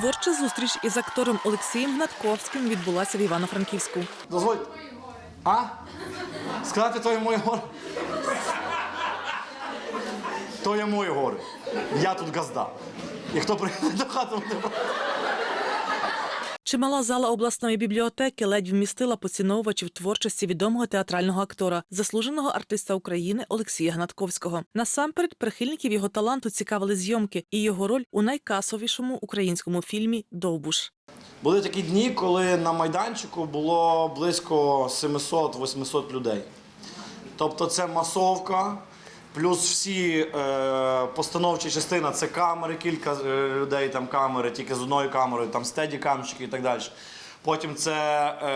Творча зустріч із актором Олексієм Гнатковським відбулася в Івано-Франківську. Дозволь. А? Сказати, то є моє горе. То є моє горе. Я тут газда. І хто прийде до хати, буде. Чимала зала обласної бібліотеки ледь вмістила поціновувачів творчості відомого театрального актора, заслуженого артиста України Олексія Гнатковського. Насамперед, прихильників його таланту цікавили зйомки і його роль у найкасовішому українському фільмі Довбуш. Були такі дні, коли на майданчику було близько 700-800 людей. Тобто це масовка, плюс всі е, постановчі частина це камери, кілька е, людей, там камери, тільки з одною камерою, там стеді камчики і так далі. Потім це е,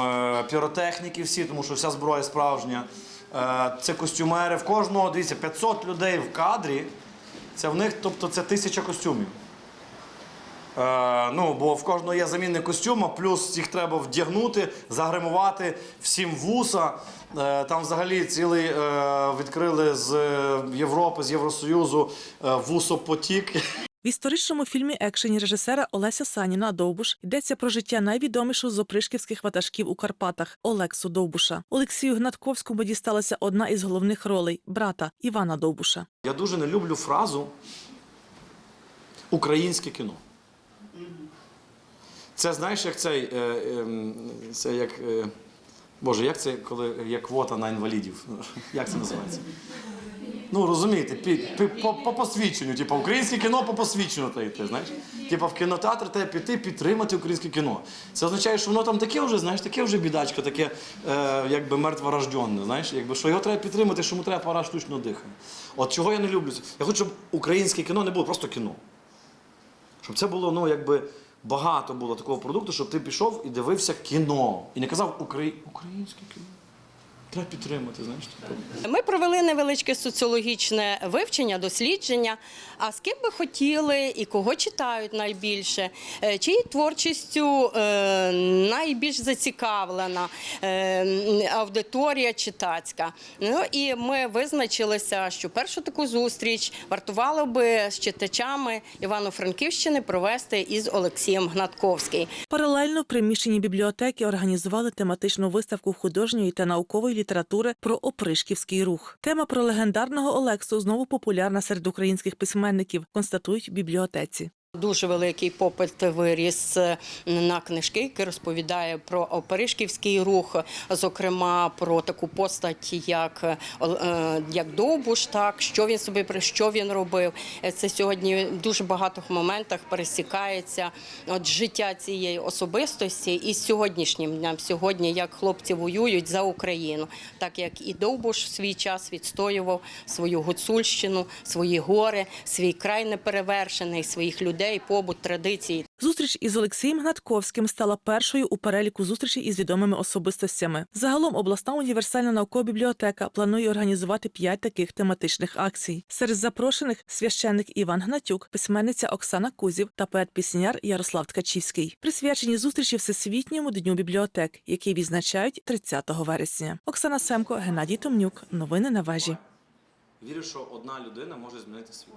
е, піротехніки всі, тому що вся зброя справжня. Е, це костюмери. В кожного, дивіться, 500 людей в кадрі. Це в них, тобто це тисяча костюмів. Е, ну, бо в кожного є замінник костюма, плюс їх треба вдягнути, загримувати всім вуса. Е, там взагалі цілий е, відкрили з Європи, з Євросоюзу вусопотік. В історичному фільмі екшені режисера Олеся Саніна Довбуш йдеться про життя найвідомішого з опришківських ватажків у Карпатах Олексу Довбуша. Олексію Гнатковському дісталася одна із головних ролей брата Івана Довбуша. Я дуже не люблю фразу українське кіно. Це знаєш, як цей. Е, е, це як. Е, Боже, як це, коли є квота на інвалідів? Як це називається? Ну, розумієте, пі- пі- по, по посвідченню, типу, українське кіно по посвідченню та йти, знаєш? Типу, в кінотеатр треба піти, підтримати українське кіно. Це означає, що воно там таке вже, знаєш, таке вже бідачко, таке е, якби мертворожденне, знаєш, якби, що його треба підтримати, що йому треба пора штучного дихання. От чого я не люблю. Я хочу, щоб українське кіно не було просто кіно. Щоб це було, ну, якби багато було такого продукту, щоб ти пішов і дивився кіно. І не казав «Украї... українське кіно. Треба підтримати, знаєш. типу. Ми провели невеличке соціологічне вивчення, дослідження. А з ким би хотіли і кого читають найбільше, е, чиї творчістю е, найбільш зацікавлена е, аудиторія читацька. Ну і ми визначилися, що першу таку зустріч вартувало би з читачами Івано-Франківщини провести із Олексієм Гнатковським. Паралельно в приміщенні бібліотеки організували тематичну виставку художньої та наукової літератури про опришківський рух. Тема про легендарного Олексу знову популярна серед українських письменників, констатують в бібліотеці. Дуже великий попит виріс е, на книжки, які розповідає про Оперишківський рух, зокрема про таку постать, як, е, е, як Довбуш, так що він собі що він робив. Це сьогодні в дуже багатих моментах пересікається от життя цієї особистості і сьогоднішнім днем. Сьогодні як хлопці воюють за Україну, так як і Довбуш в свій час відстоював свою гуцульщину, свої гори, свій край неперевершений, своїх людей, побут, традиції. Зустріч із Олексієм Гнатковським стала першою у переліку зустрічей із відомими особистостями. Загалом обласна універсальна наукова бібліотека планує організувати п'ять таких тематичних акцій. Серед запрошених священник Іван Гнатюк, письменниця Оксана Кузів та поет-пісняр Ярослав Ткачівський, присвячені зустрічі Всесвітньому дню бібліотек, який відзначають 30 вересня. Оксана Семко, Геннадій Томнюк. Новини на вежі. Вірю, що одна людина може змінити світ.